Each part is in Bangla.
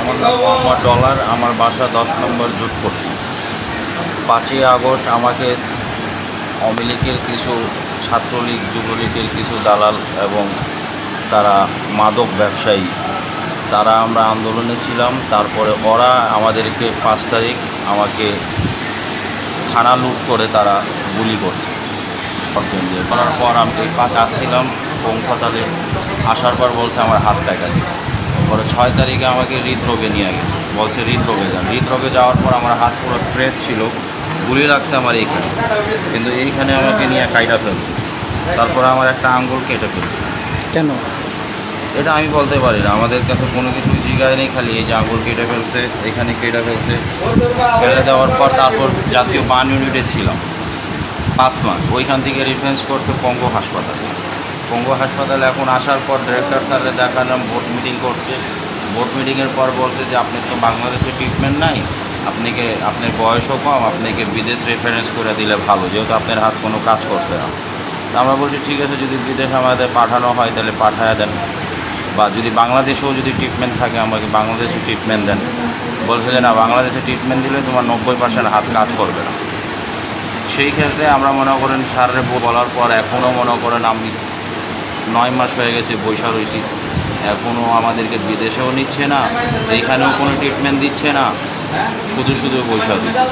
আমার নাম মোহাম্মদ ডলার, আমার বাসা দশ নম্বর জুটপট্টি পাঁচই আগস্ট আমাকে লীগের কিছু ছাত্রলীগ, যুবলীগের কিছু দালাল এবং তারা মাদক ব্যবসায়ী, তারা আমরা আন্দোলনে ছিলাম। তারপরে ওরা আমাদেরকে পাঁচ তারিখ আমাকে থানা লুট করে তারা গুলি করছে। করার পর আমি পাশে আসছিলাম পৌঁছাতালে আসার পর বলছে, আমার হাত দেখা দিতে পরে ছয় তারিখে আমাকে হৃদরোগে নিয়ে গেছে। বলছে হৃদরোগে যান। হৃদরোগে যাওয়ার পর আমার হাত পুরো ফ্রেশ ছিল গুলি লাগছে আমার এইখানে। কিন্তু এইখানে আমাকে নিয়ে কাইটা ফেলছে। তারপরে আমার একটা আঙ্গুল কেটে ফেলছে। কেন? এটা আমি বলতে পারি না। আমাদের কাছে কোনো কিছু জিগায় নেই খালি এই যে আঙুল কেটে ফেলছে এখানে কেটে ফেলছে। কেটে দেওয়ার পর তারপর জাতীয় বান ইউনিটে ছিলাম। পাঁচ মাস। ওইখান থেকে রিফারেন্স করছে পঙ্গু হাসপাতালে। পঙ্গু হাসপাতালে এখন আসার পর ডিরেক্টর স্যারে দেখালাম বোর্ড মিটিং করছে। বোর্ড মিটিংয়ের পর বলছে যে, আপনি তো বাংলাদেশে ট্রিটমেন্ট নাই। আপনাকে, আপনার বয়সও কম, আপনাকে বিদেশ রেফারেন্স করে দিলে ভালো, যেহেতু আপনার হাত কোনো কাজ করছে না। তা আমরা বলছি, ঠিক আছে, যদি বিদেশ আমাদের পাঠানো হয়, তাহলে পাঠায় দেন। বা যদি বাংলাদেশেও যদি ট্রিটমেন্ট থাকে, আমাকে বাংলাদেশে ট্রিটমেন্ট দেন। বলছে যে, না, বাংলাদেশে ট্রিটমেন্ট দিলে তোমার নব্বই পার্সেন্ট হাত কাজ করবে না। সেই ক্ষেত্রে আমরা মনে করেন, স্যারের বলার পর এখনও মনে করেন, আমি নয় মাস হয়ে গেছে বৈশা রয়েছি। এখনও আমাদেরকে বিদেশেও নিচ্ছে না, এইখানেও কোনো ট্রিটমেন্ট দিচ্ছে না। শুধু শুধু বৈশা দিচ্ছে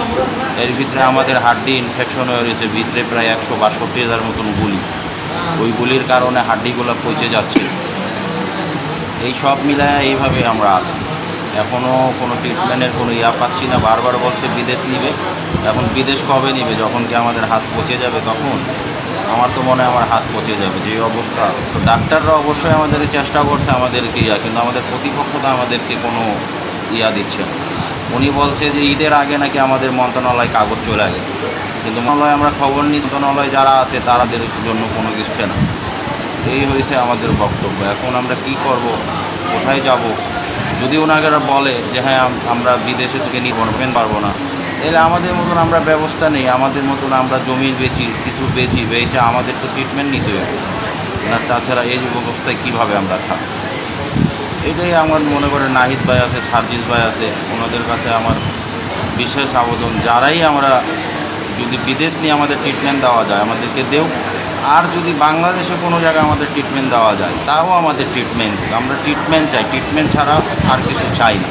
এর ভিতরে আমাদের হাড্ডি ইনফেকশন হয়ে রয়েছে, ভিতরে প্রায় একশো বাষট্টি হাজার মতন গুলি। ওই গুলির কারণে হাড্ডিগুলো পচে যাচ্ছে। এই সব মিলায় এইভাবে আমরা আছি। এখনও কোনো ট্রিটমেন্টের কোনো ইয়া পাচ্ছি না, বারবার বলছে বিদেশ নিবে। এখন বিদেশ কবে নিবে? যখন কি আমাদের হাত পচে যাবে তখন? আমার তো মনে হয় আমার হাত পচে যাবে, যে অবস্থা। তো ডাক্তাররা অবশ্যই আমাদের চেষ্টা করছে আমাদেরকে ইয়া, কিন্তু আমাদের প্রতিপক্ষ তো আমাদেরকে কোনো ইয়া দিচ্ছে না। উনি বলছে যে ঈদের আগে নাকি আমাদের মন্ত্রণালয় কাগজ চলে গেছে। কিন্তু মন্ত্রণালয় আমরা খবর নিই, মন্ত্রণালয় যারা আছে তাদের জন্য কোনো কিছু না। এই হয়েছে আমাদের বক্তব্য। এখন আমরা কি করব? কোথায় যাব? যদি ওনারা বলে যে হ্যাঁ আমরা বিদেশে থেকে নিয়ে পারব না। তাহলে আমাদের মতন আমরা ব্যবস্থা নেই, আমাদের মতন আমরা জমি বেচি, কিছু বেচি, বেচে আমাদের তো ট্রিটমেন্ট নিতে হবে। আর তাছাড়া এই অবস্থায় কীভাবে আমরা থাকব এটাই আমার মনে করে নাহিদ ভাই আছে, সার্জিস ভাই আছে, ওনাদের কাছে আমার বিশেষ আবেদন। যারাই আমরা যদি বিদেশ নিয়ে আমাদের ট্রিটমেন্ট দেওয়া যায়, আমাদেরকে দেও। আর যদি বাংলাদেশে কোনো জায়গায় আমাদের ট্রিটমেন্ট দেওয়া যায়, তাও আমাদের ট্রিটমেন্ট আমরা ট্রিটমেন্ট চাই। ট্রিটমেন্ট ছাড়া আর কিছু চাই না।